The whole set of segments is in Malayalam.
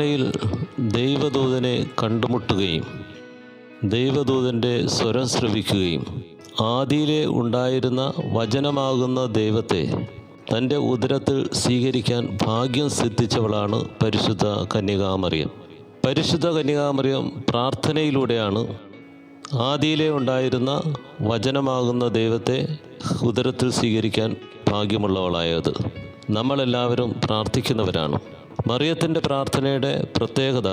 പ്രാർത്ഥനയിൽ ദൈവദൂതനെ കണ്ടുമുട്ടുകയും ദൈവദൂതന്റെ സ്വരം ശ്രവിക്കുകയും ആദിയിലെ ഉണ്ടായിരുന്ന വചനമാകുന്ന ദൈവത്തെ തന്റെ ഉദരത്തിൽ സ്വീകരിക്കാൻ ഭാഗ്യം സിദ്ധിച്ചവളാണ് പരിശുദ്ധ കന്യകാമറിയം. പരിശുദ്ധ കന്യകാമറിയം പ്രാർത്ഥനയിലൂടെയാണ് ആദിയിലെ ഉണ്ടായിരുന്ന വചനമാകുന്ന ദൈവത്തെ ഉദരത്തിൽ സ്വീകരിക്കാൻ ഭാഗ്യമുള്ളവളായത്. നമ്മളെല്ലാവരും പ്രാർത്ഥിക്കുന്നവരാണ്. മറിയത്തിന്റെ പ്രാർത്ഥനയുടെ പ്രത്യേകത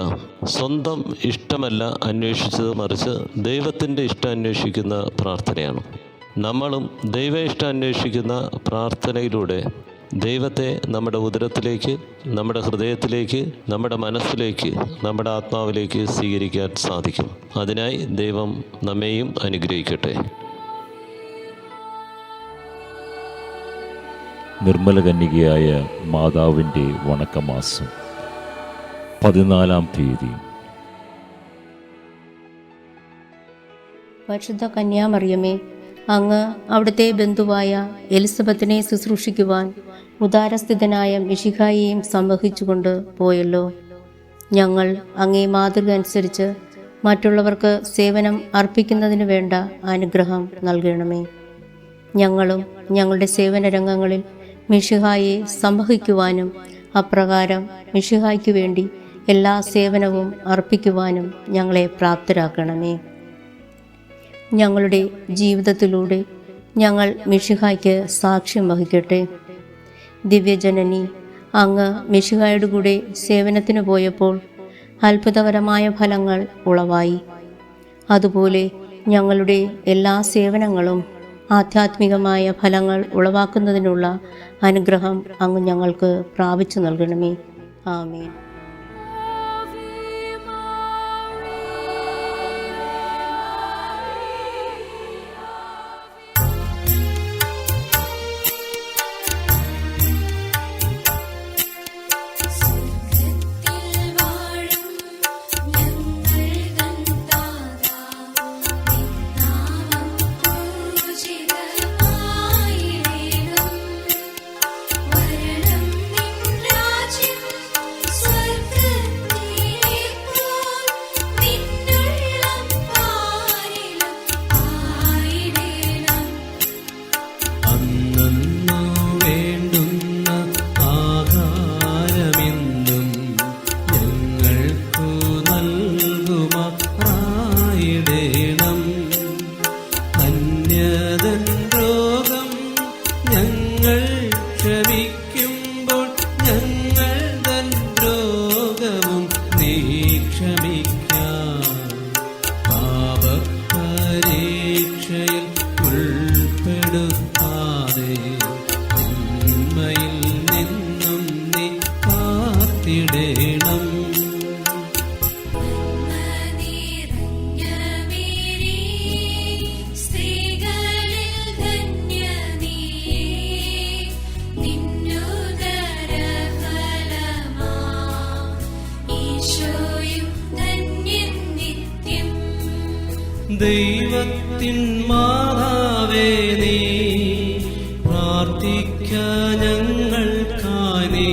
സ്വന്തം ഇഷ്ടമല്ല അന്വേഷിച്ചത് മറിച്ച് ദൈവത്തിന്റെ ഇഷ്ടം അന്വേഷിക്കുന്ന പ്രാർത്ഥനയാണ്. നമ്മളും ദൈവ ഇഷ്ടം അന്വേഷിക്കുന്ന പ്രാർത്ഥനയിലൂടെ ദൈവത്തെ നമ്മുടെ ഉദരത്തിലേക്ക് നമ്മുടെ ഹൃദയത്തിലേക്ക് നമ്മുടെ മനസ്സിലേക്ക് നമ്മുടെ ആത്മാവിലേക്ക് സ്വീകരിക്കാൻ സാധിക്കും. അതിനായി ദൈവം നമ്മെയും അനുഗ്രഹിക്കട്ടെ. നിർമ്മല കന്യകയായ മാതാവിന്റെ വണക്കമാസം പതിനാലാം തീയതി. പരിശുദ്ധ കന്യാമറിയമേ അങ്ങ് അവിടുത്തെ ബന്ധുവായ എലിസബത്തിനെ ശുശ്രൂഷിക്കുവാൻ ഉദാരസ്ഥിതനായ മിഷിഹായിയെയും സംവഹിച്ചുകൊണ്ട് പോയല്ലോ. ഞങ്ങൾ അങ്ങേ മാതൃക അനുസരിച്ച് മറ്റുള്ളവർക്ക് സേവനം അർപ്പിക്കുന്നതിന് വേണ്ട അനുഗ്രഹം നൽകണമേ. ഞങ്ങളും ഞങ്ങളുടെ സേവന രംഗങ്ങളിൽ മിഷിഹായെ സംവഹിക്കുവാനും അപ്രകാരം മിഷിഹായ്ക്ക് വേണ്ടി എല്ലാ സേവനവും അർപ്പിക്കുവാനും ഞങ്ങളെ പ്രാപ്തരാക്കണമേ. ഞങ്ങളുടെ ജീവിതത്തിലൂടെ ഞങ്ങൾ മിഷിഹായ്ക്ക് സാക്ഷ്യം വഹിക്കട്ടെ. ദിവ്യജനനി അങ്ങ് മിഷിഹായുടെ കൂടെ സേവനത്തിന് പോയപ്പോൾ അത്ഭുതകരമായ ഫലങ്ങൾ ഉളവായി. അതുപോലെ ഞങ്ങളുടെ എല്ലാ സേവനങ്ങളും ആധ്യാത്മികമായ ഫലങ്ങൾ ഉളവാക്കുന്നതിനുള്ള അനുഗ്രഹം അങ്ങ് ഞങ്ങൾക്ക് പ്രാപിച്ചു നൽകണമേ. ആമേൻ. ഞങ്ങൾ ക്ഷമിക്കുമ്പോൾ ദൈവത്തിൻ മാതാവേ നീ പ്രാർത്ഥിക്ക ഞങ്ങൾക്കായി.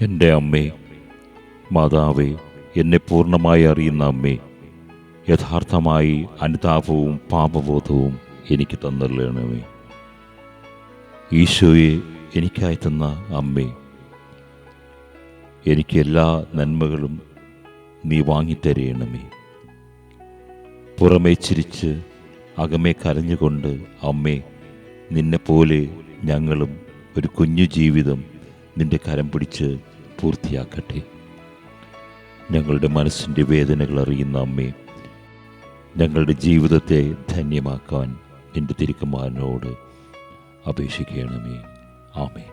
എന്റെ അമ്മേ മാതാവേ എന്നെ പൂർണമായി അറിയുന്ന അമ്മേ യഥാർത്ഥമായി അനുതാപവും പാപബോധവും എനിക്ക് തന്നല്ലേണമേ. ഈശോയെ എനിക്കായി തന്ന അമ്മേ എനിക്ക് എല്ലാ നന്മകളും നീ വാങ്ങിത്തരയണമേ പുറമേ ചിരിച്ച് അകമേ കരഞ്ഞുകൊണ്ട് അമ്മേ നിന്നെപ്പോലെ ഞങ്ങളും ഒരു കുഞ്ഞു ജീവിതം നിന്റെ കരം പിടിച്ച് പൂർത്തിയാക്കട്ടെ. ഞങ്ങളുടെ മനസ്സിന്റെ വേദനകൾ അറിയുന്ന അമ്മേ ഞങ്ങളുടെ ജീവിതത്തെ ധന്യമാക്കാൻ എന്റെ തിരുക്കുമാരനോട് അപേക്ഷിക്കണമേ. ആമേ